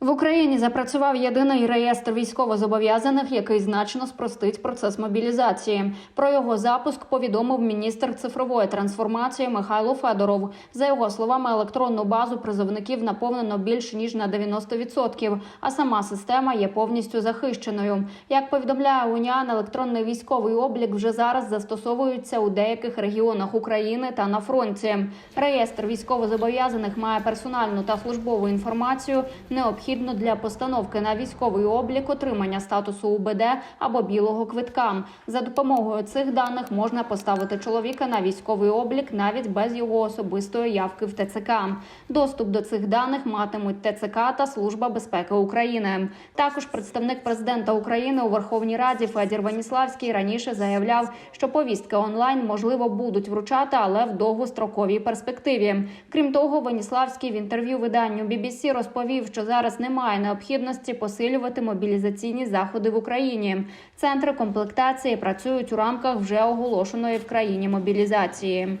В Україні запрацював єдиний реєстр військовозобов'язаних, який значно спростить процес мобілізації. Про його запуск повідомив міністр цифрової трансформації Михайло Федоров. За його словами, електронну базу призовників наповнено більше ніж на 90%, а сама система є повністю захищеною. Як повідомляє УНІАН, електронний військовий облік вже зараз застосовується у деяких регіонах України та на фронті. Реєстр військовозобов'язаних має персональну та службову інформацію, необхідну для постановки на військовий облік, отримання статусу УБД або білого квитка. За допомогою цих даних можна поставити чоловіка на військовий облік навіть без його особистої явки в ТЦК. Доступ до цих даних матимуть ТЦК та Служба безпеки України. Також представник президента України у Верховній Раді Федір Ваніславський раніше заявляв, що повістки онлайн можливо будуть вручати, але в довгостроковій перспективі. Крім того, Ваніславський в інтерв'ю виданню BBC розповів, що немає необхідності посилювати мобілізаційні заходи в Україні. Центри комплектації працюють у рамках вже оголошеної в країні мобілізації.